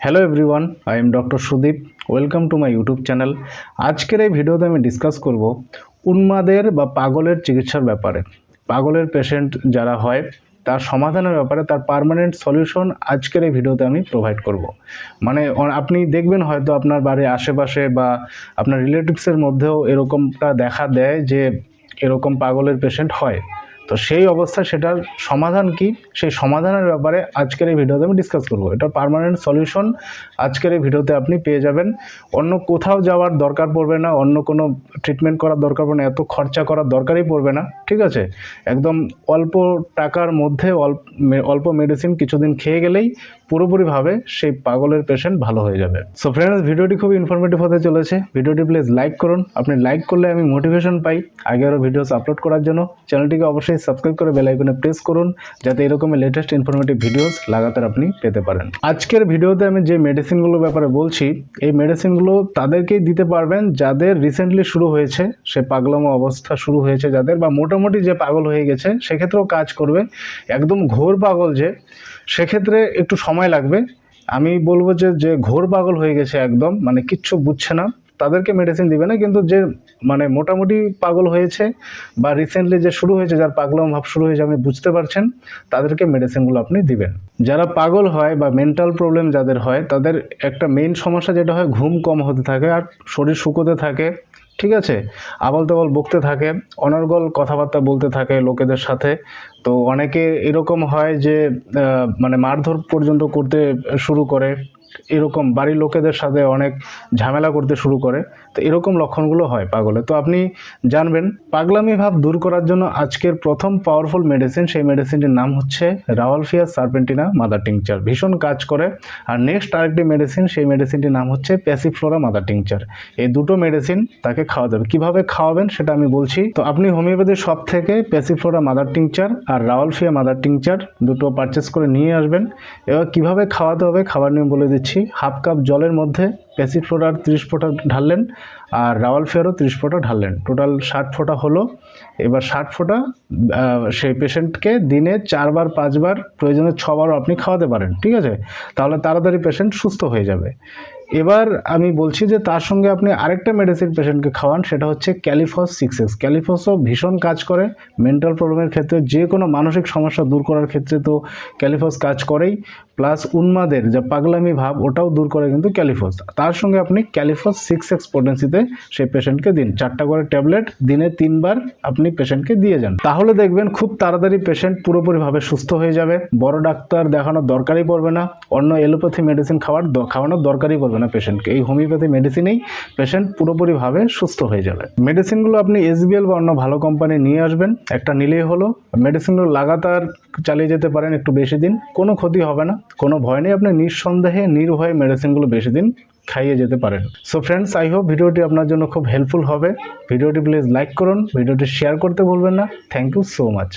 Hello everyone I am doctor Sudeep welcome to my YouTube channel আজকের এই ভিডিওতে আমি ডিসকাস করব উন্মাদের বা পাগলের চিকিৎসার ব্যাপারে। পাগলের পেশেন্ট যারা হয়, তার সমাধানের ব্যাপারে, তার পার্মানেন্ট সলিউশন আজকের এই ভিডিওতে আমি প্রোভাইড করব। মানে আপনি দেখবেন হয়তো আপনার বাড়ির আশেপাশে বা আপনার রিলেটিভসের মধ্যেও এরকমটা দেখা দেয় যে এরকম পাগলের পেশেন্ট হয়। তো সেই অবস্থা সেটার সমাধান কি? সেই সমাধানের ব্যাপারে আজকের এই ভিডিওতে আমি ডিসকাস করব। এটা পারমানেন্ট সলিউশন আজকের এই ভিডিওতে আপনি পেয়ে যাবেন। অন্য কোথাও যাওয়ার দরকার পড়বে না, অন্য কোনো ট্রিটমেন্ট করার দরকার পড়বে না, এত খরচা করার দরকারই পড়বে না, ঠিক আছে? একদম অল্প টাকার মধ্যে অল্প অল্প মেডিসিন কিছুদিন খেয়ে গেলেই পুরোপুরিভাবে সেই পাগলের পেশেন্ট ভালো হয়ে যাবে। সো ফ্রেন্ডস ভিডিওটি খুবই ইনফরমেটিভ হতে চলেছে। ভিডিওটি প্লিজ লাইক করুন। আপনি লাইক করলে আমি মোটিভেশন পাই আগে আরও ভিডিওস আপলোড করার জন্য। চ্যানেলটিকে অবশ্যই সাবস্ক্রাইব করে বেল আইকনে প্রেস করুন, যাতে এরকমের লেটেস্ট ইনফরমেটিভ ভিডিওস লাগাতার আপনি পেতে পারেন। আজকের ভিডিওতে আমি যে মেডিসিনগুলোর ব্যাপারে বলছি, এই মেডিসিনগুলো তাদেরকেই দিতে পারবেন যাদের রিসেন্টলি শুরু হয়েছে, সে পাগলামো অবস্থা শুরু হয়েছে যাদের বা মোটামুটি যে পাগল হয়ে গেছে, সেক্ষেত্রেও কাজ করবে। একদম ঘোর পাগল যে, সেক্ষেত্রে একটু সময় লাগবে। আমি বলব যে যে ঘোর পাগল হয়ে গেছে একদম মানে কিচ্ছু বুঝছে না। তাদেরকে মেডিসিন দিবে না, কিন্তু যে মানে মোটামুটি পাগল হয়েছে বা রিসেন্টলি যে শুরু হয়েছে, যার পাগলাম ভাব শুরু হয়েছে, আপনি বুঝতে পারছেন, তাদেরকে মেডিসিনগুলো আপনি দিবেন। যারা পাগল হয় বা মেন্টাল প্রবলেম যাদের হয়, তাদের একটা মেইন সমস্যা যেটা হয়, ঘুম কম হতে থাকে আর শরীর শুকোতে থাকে। ঠিক আছে? আবল তাবল বকতে থাকে, অনর্গল কথাবার্তা বলতে থাকে লোকেদের সাথে। তো অনেকে এরকম হয় যে মানে মারধর পর্যন্ত করতে শুরু করে। এরকম বাড়ির লোকেদের সাথে অনেক ঝামেলা করতে শুরু করে, তো এরকম লক্ষণগুলো হয় পাগলে। তো আপনি জানবেন, পাগলামি ভাব দূর করার জন্য আজকের প্রথম পাওয়ারফুল মেডিসিন সেই মেডিসিনটির নাম হচ্ছে রাওয়ালফিয়া সার্পেন্টিনা মাদার টিংচার। ভীষণ কাজ করে। আর নেক্সট আরেকটি মেডিসিন সেই মেডিসিনটির নাম হচ্ছে প্যাসিফ্লোরা মাদার টিংচার। এই দুটো মেডিসিন তাকে খাওয়াতে হবে। কীভাবে খাওয়াবেন সেটা আমি বলছি। তো আপনি হোমিওপ্যাথির শপ থেকে প্যাসিফ্লোরা মাদার টিংচার আর রাওয়ালফিয়া মাদার টিংচার দুটো পারচেস করে নিয়ে আসবেন। এবার কীভাবে খাওয়াতে হবে, খাবার নিয়ম বলে দিচ্ছি। হাফ কাপ জলের মধ্যে প্যাসিড ফোটার তিরিশ ফোঁটা ঢাললেন আর রাওয়াল ফেয়ারও তিরিশ ফোঁটা ঢাললেন। টোটাল ষাট ফোঁটা হলো। এবার ষাট ফোঁটা সেই পেশেন্টকে দিনে চারবার, পাঁচবার, প্রয়োজনে ছবারও আপনি খাওয়াতে পারেন, ঠিক আছে? তাহলে তাড়াতাড়ি পেশেন্ট সুস্থ হয়ে যাবে। এবার আমি বলছি যে তার সঙ্গে আপনি আরেকটা মেডিসিন পেশেন্টকে খাওয়ান, সেটা হচ্ছে ক্যালিফস সিক্স এক্স ক্যালিফসও ভীষণ কাজ করে মেন্টাল প্রবলেমের ক্ষেত্রে, যে কোনো মানসিক সমস্যা দূর করার ক্ষেত্রে তো ক্যালিফস কাজ করেই প্লাস উন্মাদের যা পাগলামি ভাব, ওটাও দূর করে কিন্তু ক্যালিফস তার সঙ্গে আপনি ক্যালিফস সিক্স এক্স পোটেন্সিতে সেই পেশেন্টকে দিন। চারটা করে ট্যাবলেট দিনে তিনবার আপনি পেশেন্টকে দিয়ে যান। তাহলে দেখবেন খুব তাড়াতাড়ি পেশেন্ট পুরোপুরিভাবে সুস্থ হয়ে যাবে। বড় ডাক্তার দেখানোর দরকারই পড়বে না। অন্য এলোপ্যাথি মেডিসিন খাওয়ার খাওয়ানোর দরকারই পড়বে না পেশেন্টকে এই হোমিওপ্যাথি মেডিসিনেই পেশেন্ট পুরোপুরিভাবে সুস্থ হয়ে যাবে। মেডিসিনগুলো আপনি এসবিএল বা অন্য ভালো কোম্পানি নিয়ে আসবেন। একটা নিলেই হলো। মেডিসিনগুলো লাগাতার চালিয়ে যেতে পারেন একটু বেশি দিন। কোনো ক্ষতি হবে না। কোনো ভয় নেই। আপনি নিঃসন্দেহে নির্ভয়ে মেডিসিনগুলো বেশি দিন খাইয়ে যেতে পারেন। সো ফ্রেন্ডস আই হোপ ভিডিওটি আপনার জন্য খুব হেল্পফুল হবে। ভিডিওটি প্লিজ লাইক করুন। ভিডিওটি শেয়ার করতে ভুলবেন না। Thank you so much